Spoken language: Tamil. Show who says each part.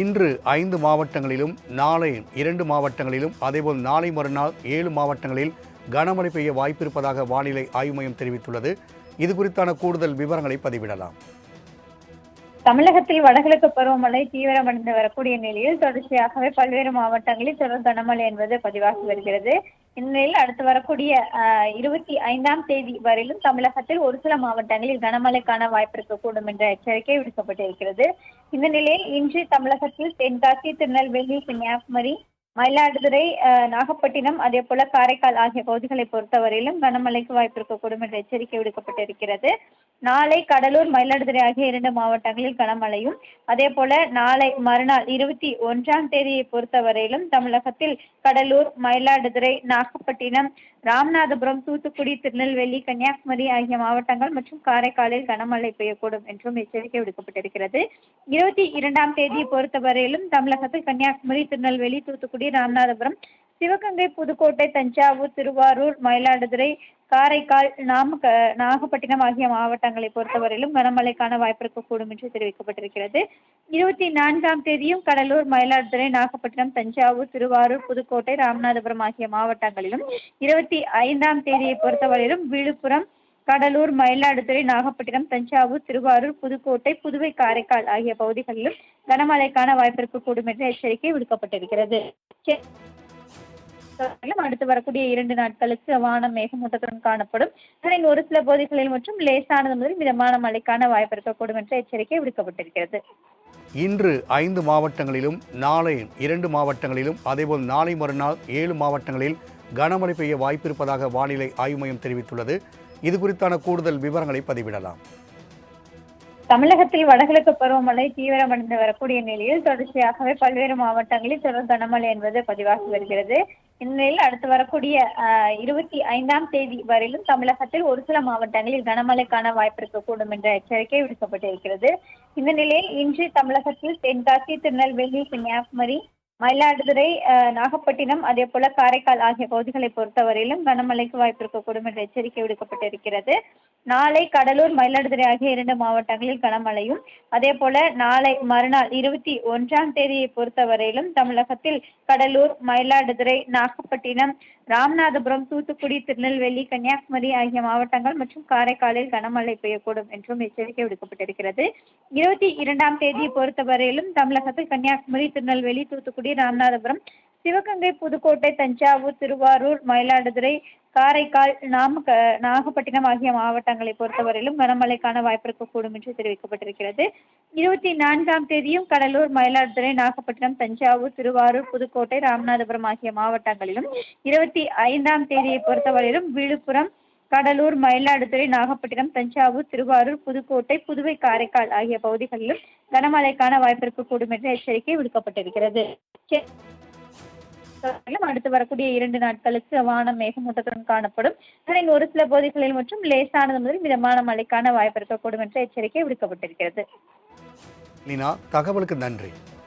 Speaker 1: இன்று ஐந்து மாவட்டங்களிலும் நாளை இரண்டு மாவட்டங்களிலும் அதேபோல் நாளை மறுநாள் ஏழு மாவட்டங்களில் கனமழை பெய்ய வாய்ப்பிருப்பதாக வானிலை ஆய்வு மையம் தெரிவித்துள்ளது இது குறித்தான கூடுதல் விவரங்களை பதிவிடலாம்
Speaker 2: தமிழகத்தில் வடகிழக்கு பருவமழை தீவிரமடைந்து வரக்கூடிய நிலையில் தொடர்ச்சியாகவே பல்வேறு மாவட்டங்களில் தொடர் கனமழை என்பது பதிவாகி வருகிறது இந்நிலையில் அடுத்து வரக்கூடிய இருபத்தி ஐந்தாம் தேதி வரையிலும் தமிழகத்தில் ஒரு சில மாவட்டங்களில் கனமழைக்கான வாய்ப்பு இருக்கக்கூடும் என்ற எச்சரிக்கை விடுக்கப்பட்டிருக்கிறது இந்த நிலையில் இன்று தமிழகத்தில் தென்காசி திருநெல்வேலி கன்னியாகுமரி மயிலாடுதுறை நாகப்பட்டினம் அதே போல காரைக்கால் ஆகிய பகுதிகளை பொறுத்தவரையிலும் கனமழைக்கு வாய்ப்பு இருக்கக்கூடும் என்ற எச்சரிக்கை விடுக்கப்பட்டிருக்கிறது நாளை கடலூர் மயிலாடுதுறை ஆகிய இரண்டு மாவட்டங்களில் கனமழையும் அதே போல நாளை மறுநாள் இருபத்தி ஒன்றாம் தேதியை பொறுத்தவரையிலும் தமிழகத்தில் கடலூர் மயிலாடுதுறை நாகப்பட்டினம் ராமநாதபுரம் தூத்துக்குடி திருநெல்வேலி கன்னியாகுமரி ஆகிய மாவட்டங்கள் மற்றும் காரைக்காலில் கனமழை பெய்யக்கூடும் என்றும் எச்சரிக்கை விடுக்கப்பட்டிருக்கிறது இருபத்தி இரண்டாம் தேதியை பொறுத்தவரையிலும் தமிழகத்தில் கன்னியாகுமரி திருநெல்வேலி தூத்துக்குடி ராமநாதபுரம் சிவகங்கை புதுக்கோட்டை தஞ்சாவூர் திருவாரூர் மயிலாடுதுறை காரைக்கால் நாமக்க நாகப்பட்டினம் ஆகிய மாவட்டங்களை பொறுத்தவரையிலும் கனமழைக்கான வாய்ப்பு இருக்கக்கூடும் என்று தெரிவிக்கப்பட்டிருக்கிறது இருபத்தி நான்காம் தேதியும் கடலூர் மயிலாடுதுறை நாகப்பட்டினம் தஞ்சாவூர் திருவாரூர் புதுக்கோட்டை ராமநாதபுரம் ஆகிய மாவட்டங்களிலும் இருபத்தி ஐந்தாம் தேதியை பொறுத்தவரையிலும் விழுப்புரம் கடலூர் மயிலாடுதுறை நாகப்பட்டினம் தஞ்சாவூர் திருவாரூர் புதுக்கோட்டை புதுவை காரைக்கால் ஆகிய பகுதிகளிலும் கனமழைக்கான வாய்ப்பு இருக்கக்கூடும் என்று எச்சரிக்கை விடுக்கப்பட்டிருக்கிறது காலம் அடுத்து வரக்கூடிய இரண்டு நாட்களுக்கு வானம் மேகமூட்டத்துடன் காணப்படும் அதனின் ஒரு சில பகுதிகளில் மற்றும் லேசானது முதல் மிதமான மழைக்கான வாய்ப்பு இருக்கக்கூடும் என்ற எச்சரிக்கை விடுக்கப்பட்டிருக்கிறது
Speaker 1: இன்று ஐந்து மாவட்டங்களிலும் நாளை இரண்டு மாவட்டங்களிலும் அதேபோல் நாளை மறுநாள் ஏழு மாவட்டங்களில் கனமழை பெய்ய வாய்ப்பிருப்பதாக வானிலை ஆய்வு மையம் தெரிவித்துள்ளது இது குறித்தான கூடுதல் விவரங்களை பதிவிடலாம்
Speaker 2: தமிழகத்தில் வடகிழக்கு பருவமழை தீவிரமடைந்து வரக்கூடிய நிலையில் தொடர்ச்சியாகவே பல்வேறு மாவட்டங்களில் தொடர் கனமழை என்பது பதிவாகி வருகிறது இந்நிலையில் அடுத்து வரக்கூடிய இருபத்தி ஐந்தாம் தேதி வரையிலும் தமிழகத்தில் ஒரு சில மாவட்டங்களில் கனமழைக்கான வாய்ப்பு இருக்கக்கூடும் என்ற எச்சரிக்கை விடுக்கப்பட்டிருக்கிறது இந்த நிலையில் இன்று தமிழகத்தில் தென்காசி திருநெல்வேலி கன்னியாகுமரி மயிலாடுதுறை நாகப்பட்டினம் அதேபோல் காரைக்கால் ஆகிய பகுதிகளை பொறுத்தவரையிலும் கனமழைக்கு வாய்ப்பு இருக்கக்கூடும் என்ற எச்சரிக்கை விடுக்கப்பட்டிருக்கிறது நாளை கடலூர் மயிலாடுதுறை ஆகிய இரண்டு மாவட்டங்களில் கனமழையும் அதேபோல் நாளை மறுநாள் இருபத்தி ஒன்றாம் தேதியை பொறுத்தவரையிலும் தமிழகத்தில் கடலூர் மயிலாடுதுறை நாகப்பட்டினம் ராமநாதபுரம் தூத்துக்குடி திருநெல்வேலி கன்னியாகுமரி ஆகிய மாவட்டங்கள் மற்றும் காரைக்காலில் கனமழை பெய்யக்கூடும் என்றும் எச்சரிக்கை விடுக்கப்பட்டிருக்கிறது இருபத்தி இரண்டாம் தேதியை பொறுத்தவரையிலும் தமிழகத்தில் கன்னியாகுமரி திருநெல்வேலி தூத்துக்குடி தூத்துக்குடி ராமநாதபுரம் சிவகங்கை புதுக்கோட்டை தஞ்சாவூர் திருவாரூர் மயிலாடுதுறை காரைக்கால் நாம நாகப்பட்டினம் ஆகிய மாவட்டங்களை பொறுத்தவரையிலும் கனமழைக்கான வாய்ப்பு இருக்கக்கூடும் என்று தெரிவிக்கப்பட்டிருக்கிறது இருபத்தி நான்காம் தேதியும் கடலூர் மயிலாடுதுறை நாகப்பட்டினம் தஞ்சாவூர் திருவாரூர் புதுக்கோட்டை ராமநாதபுரம் ஆகிய மாவட்டங்களிலும் இருபத்தி ஐந்தாம் தேதியை பொறுத்தவரையிலும் விழுப்புரம் கடலூர் மயிலாடுதுறை நாகப்பட்டினம் தஞ்சாவூர் திருவாரூர் புதுக்கோட்டை புதுவை காரைக்கால் ஆகிய பகுதிகளிலும் கனமழைக்கான வாய்ப்பிற்கு கூடும் என்ற எச்சரிக்கை விடுக்கப்பட்டிருக்கிறது அடுத்து வரக்கூடிய இரண்டு நாட்களுக்கு வானம் மேகமூட்டத்துடன் காணப்படும் அதன் ஒரு சில பகுதிகளில் மற்றும் லேசானது முதல் மிதமான மழைக்கான வாய்ப்பு கூடும் என்ற எச்சரிக்கை விடுக்கப்பட்டிருக்கிறது
Speaker 1: தகவலுக்கு நன்றி